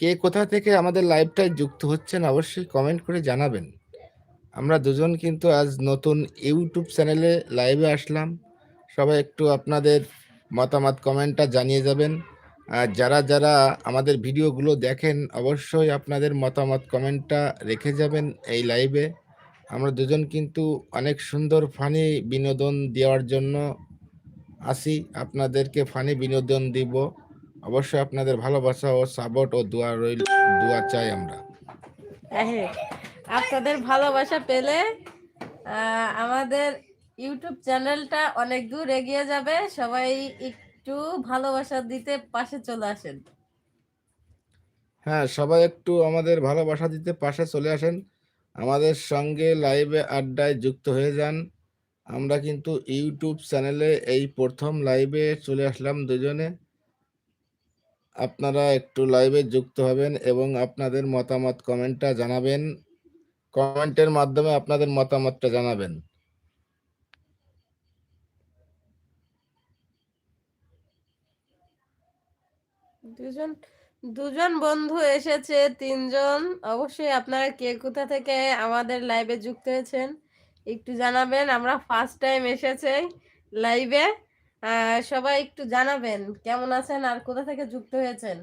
কে কোথা থেকে আমাদের লাইভটায় যুক্ত হচ্ছেন অবশ্যই কমেন্ট করে জানাবেন। আমরা দুজন কিন্তু আজ নতুন ইউটিউব চ্যানেলে লাইভে আসলাম। সবাই একটু আপনাদের মতামত কমেন্টটা জানিয়ে যাবেন। যারা যারা আমাদের ভিডিওগুলো দেখেন, অবশ্যই আপনাদের মতামত কমেন্টটা রেখে যাবেন এই লাইভে আমরা দুজন কিন্তু অনেক সুন্দর ফানি বিনোদন দেওয়ার জন্য আসি। আপনাদেরকে ফানি বিনোদন দিব। অবশ্যই আপনাদের ভালোবাসা ও সাপোর্ট ও দোয়া রইল দোয়া চাই আমরা। হ্যাঁ আপনাদের ভালোবাসা পেলে আমাদের ইউটিউব চ্যানেলটা অনেক দূর এগিয়ে যাবে। সবাই একটু ভালোবাসা দিতে পাশে চলে আসেন। হ্যাঁ সবাই একটু আমাদের ভালোবাসা দিতে পাশে চলে আসেন। আমাদের সঙ্গে লাইভে আড্ডায় যুক্ত হয়ে যান। আমরা কিন্তু ইউটিউব চ্যানেলে এই প্রথম লাইভে চলে আসলাম দুজনে। আপনারা একটু লাইভে যুক্ত হবেন এবং আপনাদের মতামত কমেন্টটা জানাবেন। কমেন্টের মাধ্যমে আপনাদের মতামতটা জানাবেন। দুজন দুজন বন্ধু এসেছে, তিনজন। অবশ্যই আপনারা কে কোথা থেকে আমাদের লাইভে যুক্ত হয়েছেন একটু জানাবেন। আমরা ফার্স্ট টাইম এসেছে লাইভে সবাই একটু জানাবেন, কেমন আছেন আর কোথা থেকে যুক্ত হয়েছেন?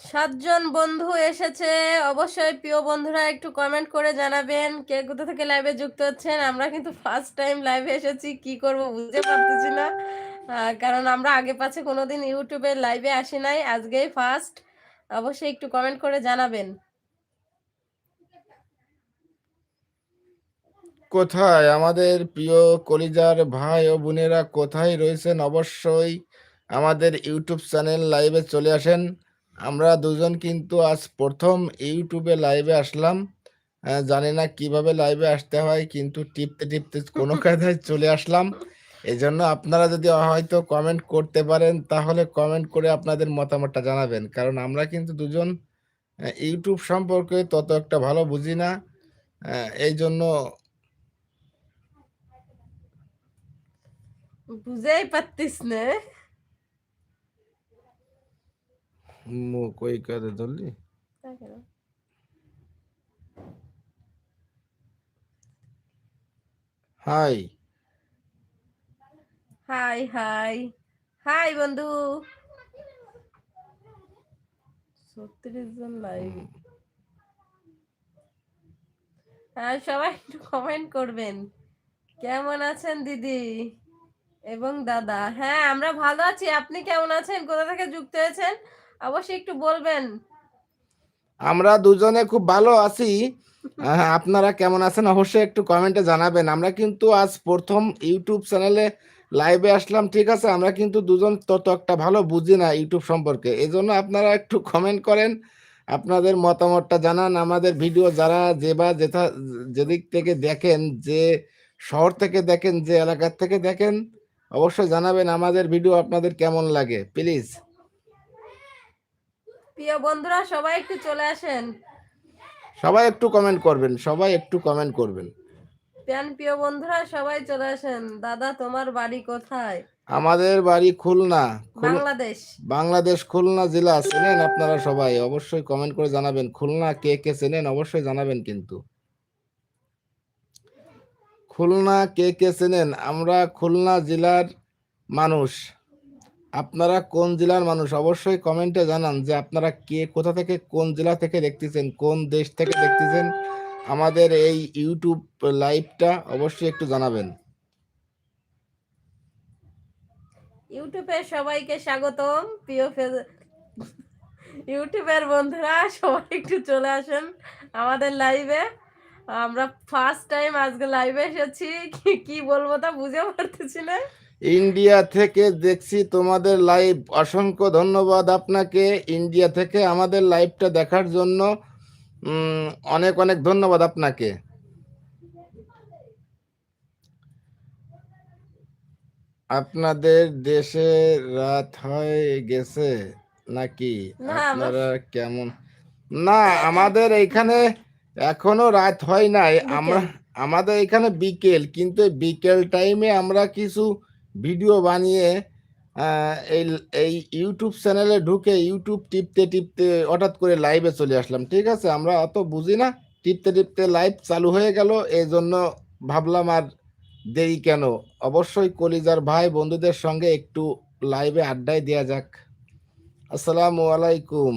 সাতজন বন্ধু এসেছে, অবশ্যই প্রিয় বন্ধুরা একটু কমেন্ট করে জানাবেন কে কোথা থেকে লাইভে যুক্ত হচ্ছেন। আমরা কিন্তু ফার্স্ট টাইম লাইভে এসেছি, কি করব বুঝতে পারতেছি না। কারণ আমরা আগে পাছে কোনোদিন ইউটিউবে লাইভে আসি নাই, আজকেই ফার্স্ট অবশ্যই একটু কমেন্ট করে জানাবেন। কোথায়? আমাদের প্রিয় কলিজার ভাই ও বোনেরা কোথায় রয়েছেন? অবশ্যই আমাদের ইউটিউব চ্যানেল লাইভে চলে আসেন। আমরা দুজন কিন্তু আজ প্রথম ইউটিউবে লাইভে আসলাম। জানি না কীভাবে লাইভে আসতে হয়, কিন্তু টিপতে টিপতে কোনো কায়দায় চলে আসলাম। এই জন্য আপনারা যদি হয়তো কমেন্ট করতে পারেন তাহলে কমেন্ট করে আপনাদের মতামতটা জানাবেন। কারণ আমরা কিন্তু দুজন ইউটিউব সম্পর্কে তত একটা ভালো বুঝি না এই জন্য বুঝেই পারতিস না। মুখ ওই কাজে ধরলি? Hi hi hi. হাই বন্ধু। ছত্রিশ জন লাইভ হ্যাঁ সবাই একটু কমেন্ট করবেন। কেমন আছেন দিদি? এবং দাদা? হ্যাঁ আমরা ভালো আছি। আপনি কেমন আছেন? কোথা থেকে যুক্ত হয়েছেন? অবশ্যই একটু বলবেন। আমরা দুজনে খুব ভালো আছি। আপনারা কেমন আছেন? অবশ্যই একটু কমেন্টে জানাবেন। আমরা কিন্তু আজ প্রথম ইউটিউব চ্যানেলে লাইভে আসলাম ঠিক আছে? আমরা কিন্তু দুজন তত একটা ভালো বুঝি না ইউটিউব সম্পর্কে। এই জন্য আপনারা একটু কমেন্ট করেন আপনাদের মতামতটা জানান। আমাদের ভিডিও যারা যে বা যেথা যেদিক থেকে দেখেন যে শহর থেকে দেখেন যে এলাকার থেকে দেখেন অবশ্যই জানাবেন আমাদের ভিডিও আপনাদের কেমন লাগে প্লিজ প্রিয় বন্ধুরা সবাই একটু চলে আসেন। সবাই একটু কমেন্ট করবেন সবাই একটু কমেন্ট করবেন। প্যান প্রিয় বন্ধুরা সবাই চলে আসেন। দাদা তোমার বাড়ি কোথায়? আমাদের বাড়ি খুলনা। বাংলাদেশ। বাংলাদেশ খুলনা জেলা চেনেন আপনারা সবাই? অবশ্যই কমেন্ট করে জানাবেন। খুলনা কে কে চেনেন? অবশ্যই জানাবেন কিন্তু। খুলনা কে কে চেনেন? আমরা খুলনা জেলার মানুষ। আপনারা কোন জেলার মানুষ? অবশ্যই কমেন্টে জানান যে আপনারা কে কোথা থেকে কোন জেলা থেকে দেখতেছেন? কোন দেশ থেকে দেখতেছেন? আমাদের এই ইউটিউব লাইভটা অবশ্যই একটু জানাবেন। ইউটিউবে সবাইকে স্বাগতম। প্রিয় ইউটিউবের বন্ধুরা সবাই একটু চলে আসেন আমাদের লাইভে আমরা ফার্স্ট টাইম আজকে লাইভে এসেছি। কি বলব তা বুঝে পারতেছি না। ইন্ডিয়া থেকে দেখছি তোমাদের লাইভ অসংখ্য ধন্যবাদ আপনাকে। ইন্ডিয়া থেকে আমাদের লাইভটা দেখার জন্য। অনেক অনেক ধন্যবাদ আপনাকে। আপনাদের দেশে রাত হয়ে গেছে নাকি? আপনারা কেমন? না আমাদের এইখানে এখনও রাত হয় নাই। আমরা আমাদের এখানে বিকেল কিন্তু বিকেল টাইমে আমরা কিছু ভিডিও বানিয়ে এই এই ইউটিউব চ্যানেলে ঢুকে ইউটিউব টিপতে টিপতে হঠাৎ করে লাইভে চলে আসলাম, ঠিক আছে? আমরা অত বুঝি না, টিপতে টিপতে লাইভ চালু হয়ে গেল, এই জন্য ভাবলাম আর দেরি কেন? অবশ্যই কলিজার ভাই বন্ধুদের সঙ্গে একটু লাইভে আড্ডায় দেওয়া যাক। আসসালামু আলাইকুম।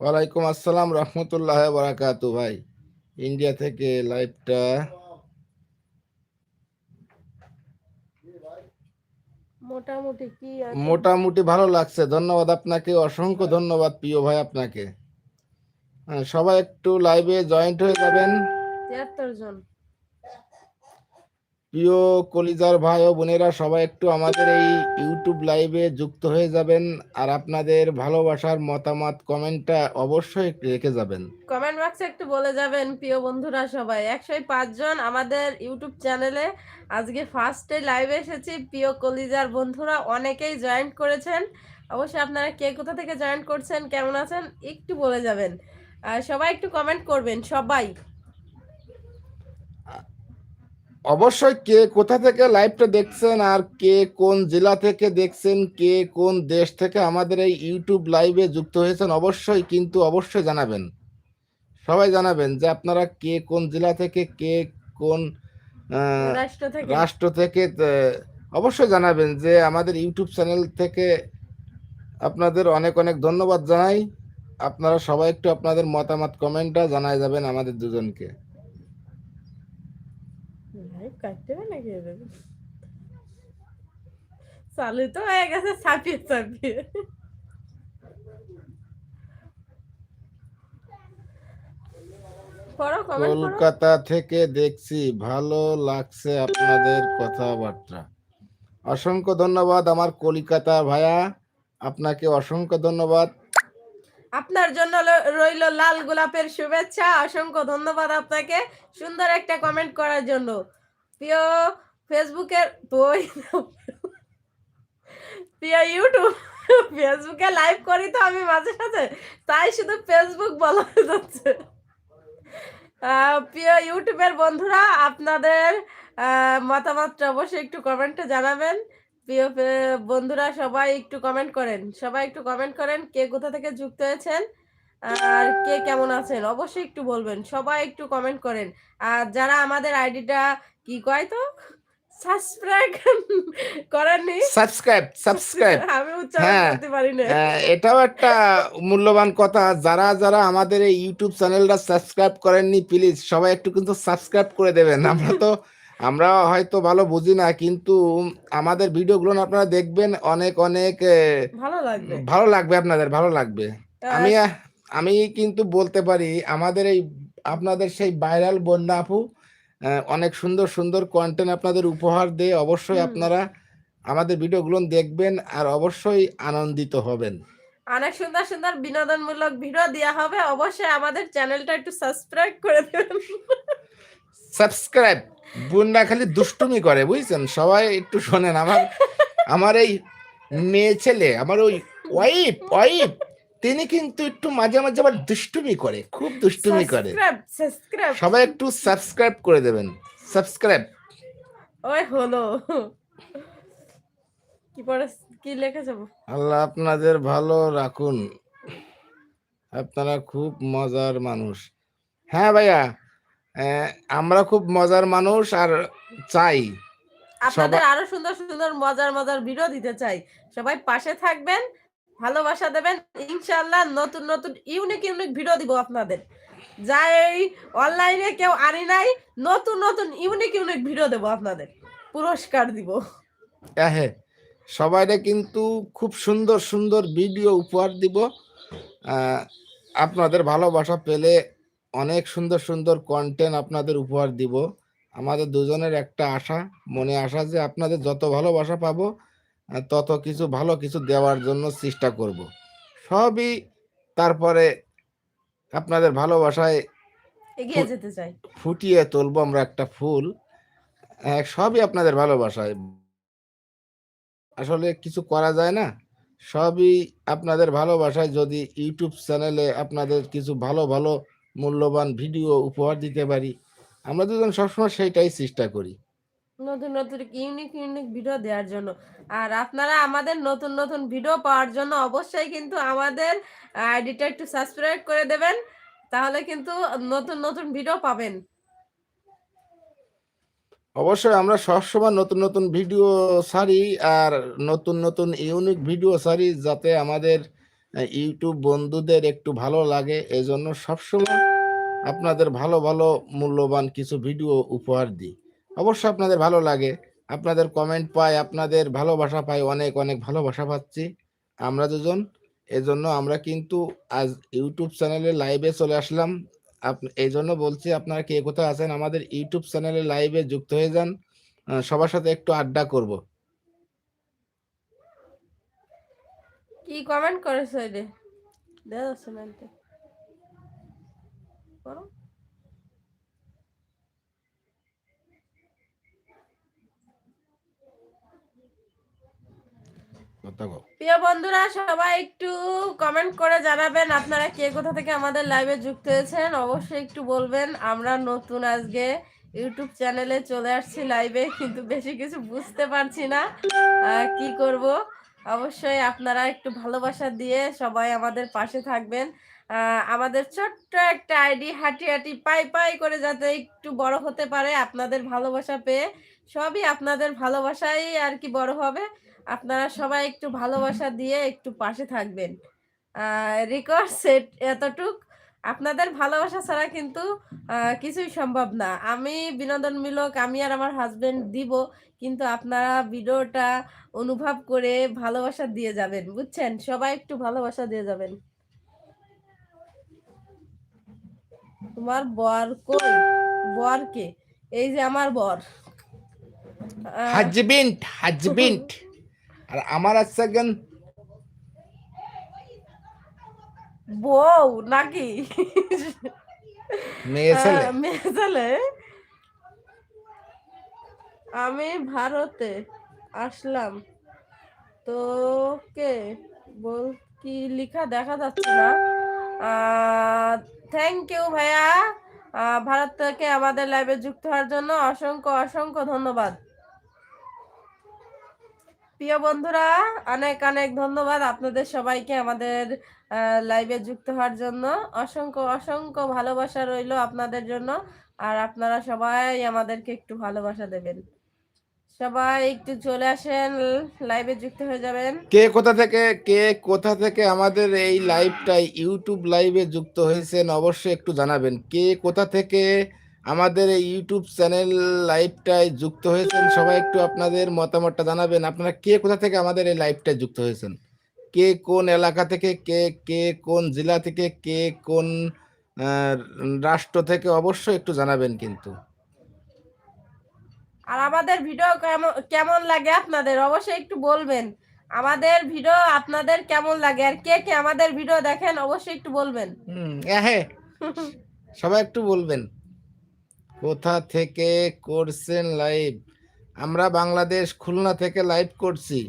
ওয়ালাইকুম আসসালাম রহমতুল্লাহ বারাকাতু ভাই। ইন্ডিয়া থেকে লাইভটা মোটামুটি কি মোটামুটি ভালো লাগছে। ধন্যবাদ আপনাকে। অসংখ্য ধন্যবাদ প্রিয় ভাই আপনাকে। হ্যাঁ, সবাই একটু লাইভে জয়েন্ট হয়ে যাবেন। তিয়াত্তর জন। প্রিয় কলিজার ভাই ও বোনেরা, সবাই একটু আমাদের এই ইউটিউব লাইভে যুক্ত হয়ে যাবেন আর আপনাদের ভালোবাসার মতামত কমেন্টটা অবশ্যই রেখে যাবেন। কমেন্ট বক্সে একটু বলে যাবেন, প্রিয় বন্ধুরা সবাই। একশো জন আমাদের ইউটিউব চ্যানেলে আজকে ফার্স্টে লাইভে এসেছি। প্রিয় কলিজার বন্ধুরা, অনেকেই জয়েন করেছেন। অবশ্যই আপনারা কে কোথা থেকে জয়েন করছেন, কেমন আছেন, একটু বলে যাবেন। আর সবাই একটু কমেন্ট করবেন, সবাই। অবশ্যই কে কোথা থেকে লাইভটা দেখছেন আর কে কোন জেলা থেকে দেখছেন কে কোন দেশ থেকে আমাদের এই ইউটিউব লাইভে যুক্ত হয়েছেন অবশ্যই কিন্তু অবশ্যই জানাবেন। সবাই জানাবেন যে আপনারা কে কোন জেলা থেকে কে কোন রাষ্ট্র থেকে। অবশ্যই জানাবেন যে আমাদের ইউটিউব চ্যানেল থেকে আপনাদের অনেক অনেক ধন্যবাদ জানাই। আপনারা সবাই একটু আপনাদের মতামত কমেন্টটা জানাই যাবেন আমাদের দুজনকে। কাটতে হবে নাকি এদের? চালু তো হয়ে গেছে ছাপিয়ে ছাপিয়ে কলকাতা থেকে দেখছি ভালো লাগছে আপনাদের কথাবার্তা। অসংখ্য ধন্যবাদ আমার কলিকাতা ভাইয়া। আপনাকে অসংখ্য ধন্যবাদ। আপনার জন্য রইল লাল গোলাপের শুভেচ্ছা। অসংখ্য ধন্যবাদ আপনাকে। সুন্দর একটা কমেন্ট করার জন্য। প্রিয় ফেসবুকের প্রিয় ইউটিউব, ফেসবুকে লাইভ করি তো আমি মাঝে সাঝে তাই শুধু ফেসবুক বলা যাচ্ছে। প্রিয় ইউটিউবের বন্ধুরা, আপনাদের মতামতটা অবশ্যই একটু কমেন্টে জানাবেন। প্রিয় বন্ধুরা, সবাই একটু কমেন্ট করেন। সবাই একটু কমেন্ট করেন কে কোথা থেকে যুক্ত হয়েছেন। আর কে কেমন আছেন? অবশ্যই একটু বলবেন। সবাই একটু কমেন্ট করেন। আর যারা আমাদের আইডিটা কি কয় তো? সাবস্ক্রাইব করেননি সাবস্ক্রাইব সাবস্ক্রাইব আমি উচ্চারণ হ্যাঁ, করতে পারি না। এটাও একটা মূল্যবান কথা। যারা যারা আমাদের এই ইউটিউব চ্যানেলটা সাবস্ক্রাইব করেননি প্লিজ সবাই একটু কিন্তু সাবস্ক্রাইব করে দেবেন। আমরা তো আমরা হয়তো ভালো বুঝি না কিন্তু আমাদের ভিডিওগুলো আপনারা দেখবেন অনেক অনেক ভালো লাগবে। ভালো লাগবে আপনাদের ভালো লাগবে। আমি আমি কিন্তু বলতে পারি আমাদের এই আপনাদের সেই ভাইরাল বন্যা আপু অনেক সুন্দর সুন্দর কন্টেন্ট আপনাদের উপহার দিয়ে অবশ্যই আপনারা আমাদের ভিডিওগুলো দেখবেন আর অবশ্যই আনন্দিত হবেন। অনেক সুন্দর সুন্দর বিনোদনমূলক ভিডিও দেওয়া হবে। অবশ্যই আমাদের চ্যানেলটা একটু সাবস্ক্রাইব করে দেবেন। সাবস্ক্রাইব বন্যা খালি দুষ্টুমি করে বুঝছেন? সবাই একটু শোনেন। আমার আমার এই মেয়ে ছেলে আমার ওই ওয়াইফ ওয়াইফ তিনি কিন্তু একটু মাঝে মাঝে আবার দুষ্টুমি করে খুব দুষ্টুমি করে। সবাই একটু সাবস্ক্রাইব করে দেবেন সাবস্ক্রাইব ওই হলো। কি পড়ে কি লিখে যাব আল্লাহ আপনাদের ভালো রাখুন। আপনারা খুব মজার মানুষ। হ্যাঁ ভাইয়া আমরা খুব মজার মানুষ আর চাই। আপনাদের আরও সুন্দর সুন্দর মজার মজার ভিডিও দিতে চাই। সবাই পাশে থাকবেন। ভালোবাসা দেবেন। ইনশাল্লাহ নতুন নতুন ইউনিক ইউনিক ভিডিও দিব আপনাদের। যা এই অনলাইনে কেউ আনি নাই, নতুন নতুন ইউনিক ইউনিক ভিডিও দেব আপনাদের। পুরস্কার দিব। হ্যাঁ সবাইরে কিন্তু খুব সুন্দর সুন্দর ভিডিও উপহার দিব। আপনাদের ভালোবাসা পেলে অনেক সুন্দর সুন্দর কন্টেন্ট আপনাদের উপহার দিব। আমাদের দুজনের একটা আশা, মনে আশা যে আপনাদের যত ভালোবাসা পাবো তত কিছু ভালো কিছু দেওয়ার জন্য চেষ্টা করব। সবই তারপরে আপনাদের ভালোবাসায় এগিয়ে যেতে চাই। ফুটিয়ে তুলবো আমরা একটা ফুল। সবই আপনাদের ভালোবাসায়। আসলে কিছু করা যায় না। সবই আপনাদের ভালোবাসায় যদি ইউটিউব চ্যানেলে আপনাদের কিছু ভালো ভালো মূল্যবান ভিডিও উপহার দিতে পারি। আমরা দুজন সবসময় সেইটাই চেষ্টা করি। নতুন নতুন ইউনিক ইউনিক ভিডিও দেওয়ার জন্য। আর আপনারা আমাদের নতুন নতুন ভিডিও পাওয়ার জন্য অবশ্যই কিন্তু আমাদের আইডিটা একটু সাবস্ক্রাইব করে দেবেন। তাহলে কিন্তু নতুন নতুন ভিডিও পাবেন। অবশ্যই আমরা সবসময় নতুন নতুন ভিডিও সারি আর নতুন নতুন ইউনিক ভিডিও সারি যাতে আমাদের ইউটিউব বন্ধুদের একটু ভালো লাগে। এজন্য সবসময় আপনাদের ভালো ভালো, মূল্যবান কিছু ভিডিও উপহার দিই। অবশ্যই আপনাদের ভালো লাগে। আপনাদের কমেন্ট পাই, আপনাদের ভালোবাসা পাই, অনেক অনেক ভালোবাসা পাচ্ছি আমরা দুজন। এজন্য আমরা কিন্তু আজ ইউটিউব চ্যানেলে লাইভে চলে আসলাম। এই জন্য বলছি আপনারা কে কোথায় আছেন, আমাদের ইউটিউব চ্যানেলে লাইভে যুক্ত হয়ে যান। সবার সাথে একটু আড্ডা করব। কি কমেন্ট করেছ যাচ্ছে না করো। প্রিয় বন্ধুরা, সবাই একটু কমেন্ট করে জানাবেন আপনারা কে কোথা থেকে আমাদের লাইভে যুক্ত হয়েছেন। অবশ্যই একটু বলবেন, আমরা নতুন আজকে ইউটিউব চ্যানেলে চলে আসছি লাইভে কিন্তু বেশি কিছু বুঝতে পারছি না কি করব। অবশ্যই আপনারা একটু ভালোবাসা দিয়ে সবাই আমাদের পাশে থাকবেন। আমাদের ছোট্ট একটা আইডি হাঁটি হাঁটি, পাই পাই করে যাতে একটু বড় হতে পারে আপনাদের ভালোবাসা পেয়ে। সবই আপনাদের ভালোবাসাই আর কি বড় হবে। আপনারা সবাই একটু ভালোবাসা দিয়ে একটু পাশে থাকবেন। রেকর্ড সেট এতটুক। আপনাদের ভালোবাসা ছাড়া কিন্তু কিছুই সম্ভব না। আমি বিনোদনমূলক, আমি আর আমার হাজবেন্ড দিব, কিন্তু আপনারা ভিডিওটা অনুভব করে ভালোবাসা দিয়ে যাবেন, বুঝছেন? সবাই একটু ভালোবাসা দিয়ে যাবেন। তোমার বর কই? বর কে? এই যে আমার বর। হাজবেন্ড হাজবেন্ড আর আমার আছে গান বউ নাকি? মেয়ে ছেলে। মেয়ে ছেলে? আমি ভারতে আসলাম। তোকে বল কি লেখা দেখা যাচ্ছে না? থ্যাংক ইউ ভাইয়া। ভারত থেকে আমাদের লাইভে যুক্ত হওয়ার জন্য অসংখ্য অসংখ্য ধন্যবাদ। প্রিয় বন্ধুরা, অনেক অনেক ধন্যবাদ আপনাদের সবাইকে আমাদের লাইভে যুক্ত হওয়ার জন্য। অসংখ্য অসংখ্য ভালোবাসা রইল আপনাদের জন্য। আর আপনারা সবাই আমাদেরকে একটু ভালোবাসা দেবেন। সবাই একটু চলে আসেন লাইভে যুক্ত হয়ে যাবেন। কে কোথা থেকে, কে কোথা থেকে আমাদের এই লাইভটাই ইউটিউব লাইভে যুক্ত হয়েছেন অবশ্যই একটু জানাবেন। কে কোথা থেকে আমাদের এই ইউটিউব চ্যানেল লাইভটায় যুক্ত হয়েছেন। সবাই একটু আপনাদের মতামতটা জানাবেন। আপনারা কে কোথা থেকে আমাদের এই লাইভটায় যুক্ত হয়েছেন? কে কোন এলাকা থেকে কে কে কোন জেলা থেকে কে কোন রাষ্ট্র থেকে অবশ্যই একটু জানাবেন কিন্তু। আর আমাদের ভিডিও কেমন কেমন লাগে আপনাদের? অবশ্যই একটু বলবেন। আমাদের ভিডিও আপনাদের কেমন লাগে? আর কে কে আমাদের ভিডিও দেখেন অবশ্যই একটু বলবেন। হুম হ্যাঁ। সবাই একটু বলবেন। কোথা থেকে করছেন লাইভ আমরা বাংলাদেশ খুলনা থেকে লাইভ করছি।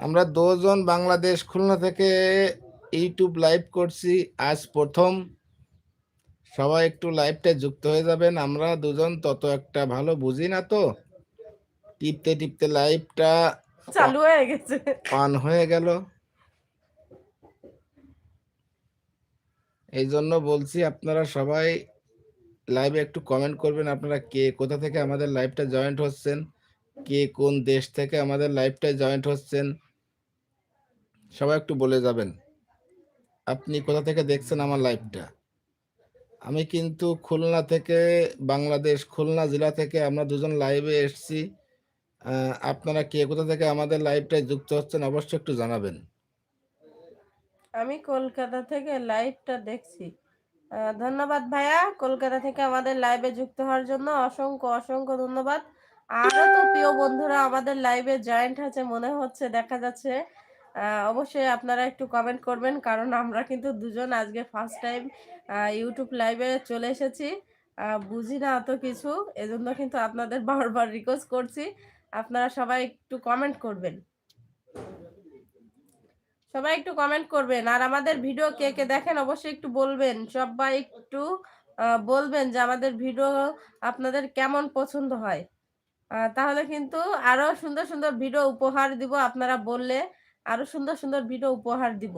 আমরা দুজন বাংলাদেশ খুলনা থেকে ইউটিউব লাইভ করছি। আজ প্রথম। সবাই একটু লাইভটা যুক্ত হয়ে যাবেন। আমরা দুজন তত একটা ভালো বুঝি না তো। টিপতে টিপতে লাইভটা চালু হয়ে গেছে। অন হয়ে গেল। এই জন্য বলছি আপনারা সবাই লাইভে একটু কমেন্ট করবেন আপনারা কে, কোথা থেকে আমাদের লাইভটা জয়েন্ট হচ্ছেন, কে কোন দেশ থেকে আমাদের লাইভটায় জয়েন্ট হচ্ছেন, সবাই একটু বলে যাবেন। আপনি কোথা থেকে দেখছেন আমার লাইভটা আমি কিন্তু খুলনা থেকে বাংলাদেশ, খুলনা জেলা থেকে আমরা দুজন লাইভে এসছি। আপনারা কে, কোথা থেকে আমাদের লাইভটায় যুক্ত হচ্ছেন অবশ্যই একটু জানাবেন। আমি কলকাতা থেকে লাইভটা দেখছি। ধন্যবাদ ভাইয়া। কলকাতা থেকে আমাদের লাইভে যুক্ত হওয়ার জন্য অসংখ্য অসংখ্য ধন্যবাদ। আরও তো প্রিয় বন্ধুরা আমাদের লাইভে জয়েন্ট আছে মনে হচ্ছে, দেখা যাচ্ছে। অবশ্যই আপনারা একটু কমেন্ট করবেন, কারণ আমরা কিন্তু দুজন আজকে ফার্স্ট টাইম ইউটিউব লাইভে চলে এসেছি। বুঝি না অত কিছু, এজন্য কিন্তু আপনাদের বারবার রিকোয়েস্ট করছি। আপনারা সবাই একটু কমেন্ট করবেন। সবাই একটু কমেন্ট করবেন। আর আমাদের ভিডিও কে কে দেখেন অবশ্যই একটু বলবেন। সবাই একটু বলবেন যে আমাদের ভিডিও আপনাদের কেমন পছন্দ হয়। তাহলে কিন্তু আরও সুন্দর সুন্দর ভিডিও উপহার দিব আপনারা বললে। আরও সুন্দর সুন্দর ভিডিও উপহার দিব।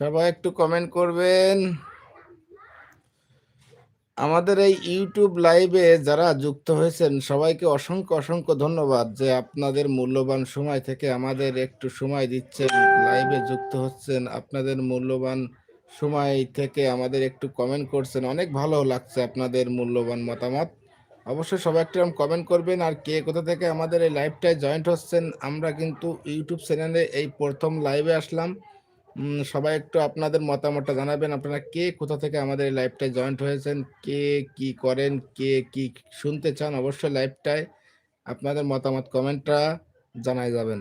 সবাই একটু কমেন্ট করবেন। আমাদের এই ইউটিউব লাইভে যারা যুক্ত হয়েছেন, সবাইকে অসংখ্য অসংখ্য ধন্যবাদ যে আপনাদের মূল্যবান সময় থেকে আমাদের একটু সময় দিচ্ছেন লাইভে যুক্ত হচ্ছেন। আপনাদের মূল্যবান সময় থেকে আমাদের একটু কমেন্ট করছেন। অনেক ভালো লাগছে আপনাদের মূল্যবান মতামত। অবশ্যই সবাই একটু কমেন্ট করবেন। আর কে কোথা থেকে আমাদের এই লাইভটায় জয়েন্ট হচ্ছেন, আমরা কিন্তু ইউটিউব চ্যানেলে এই প্রথম লাইভে আসলাম। সবাই একটু আপনাদের মতামতটা জানাবেন। আপনারা কে কোথা থেকে আমাদের লাইভটায় জয়েন্ট হয়েছেন? কে কি করেন? কে কি শুনতে চান? অবশ্যই লাইভটায় আপনাদের মতামত কমেন্টটা জানাই যাবেন।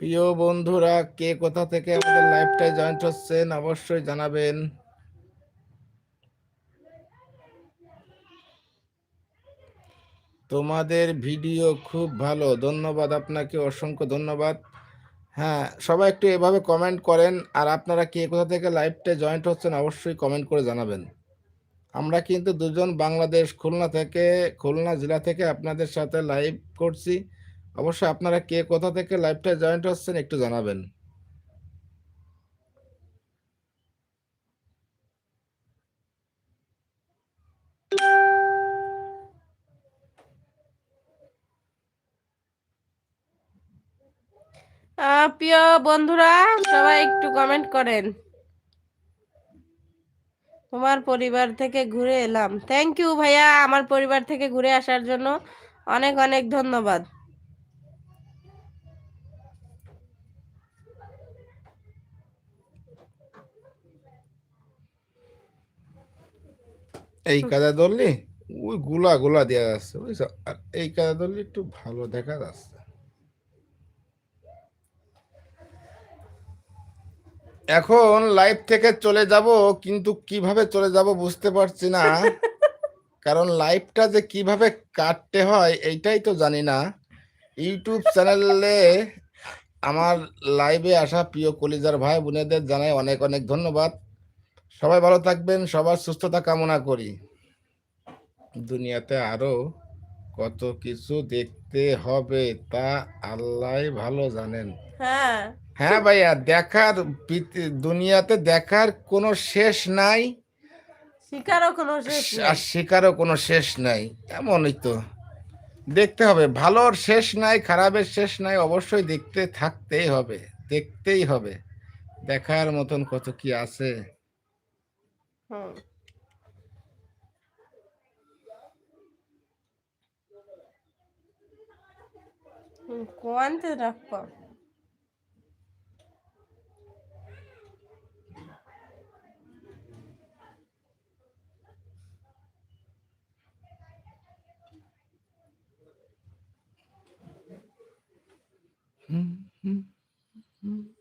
প্রিয় বন্ধুরা, কে কোথা থেকে আমাদের লাইভটায় জয়েন্ট হচ্ছেন? অবশ্যই জানাবেন। তোমাদের ভিডিও খুব ভালো। ধন্যবাদ আপনাকে, অসংখ্য ধন্যবাদ। হ্যাঁ সবাই একটু এভাবে কমেন্ট করেন, আর আপনারা কে কোথা থেকে লাইভটা জয়েন্ট হচ্ছেন অবশ্যই কমেন্ট করে জানাবেন। আমরা কিন্তু দুজন বাংলাদেশ খুলনা থেকে, খুলনা জেলা থেকে আপনাদের সাথে লাইভ করছি। অবশ্যই আপনারা কে কোথা থেকে লাইভটা জয়েন্ট হচ্ছেন একটু জানাবেন। প্রিয় বন্ধুরা, সবাই একটু কমেন্ট করেন। তোমার পরিবার থেকে ঘুরে এলাম। থ্যাংক ইউ ভাইয়া, আমার পরিবার থেকে ঘুরে আসার জন্য অনেক অনেক ধন্যবাদ। এই কাদা ধরলি ওই গুলা গুলা দেওয়া যাচ্ছে বুঝছ? এই কাদা ধরলি একটু ভালো দেখা যাচ্ছে এখন লাইভ থেকে চলে যাব কিন্তু কীভাবে চলে যাব বুঝতে পারছি না। কারণ লাইভটা যে কীভাবে কাটতে হয় এইটাই তো জানি না। ইউটিউব চ্যানেলে আমার লাইভে আসা প্রিয় কলিজার ভাই বোনেদের জানাই অনেক অনেক ধন্যবাদ। সবাই ভালো থাকবেন সবার সুস্থতা কামনা করি। দুনিয়াতে আরও কত কিছু দেখতে হবে তা আল্লাহ ভালো জানেন। হ্যাঁ। হ্যাঁ ভাইয়া দেখার দুনিয়াতে দেখার কোনো শেষ নাই। শিকারও কোনো শেষ আর শিকারও কোনো শেষ নাই। এমনই তো। দেখতে হবে ভালোর শেষ নাই খারাপের শেষ নাই অবশ্যই দেখতে থাকতেই হবে দেখতেই হবে। দেখার মতন কত কি আছে? হুম। রাখব। Mm-hmm. Mm-hmm.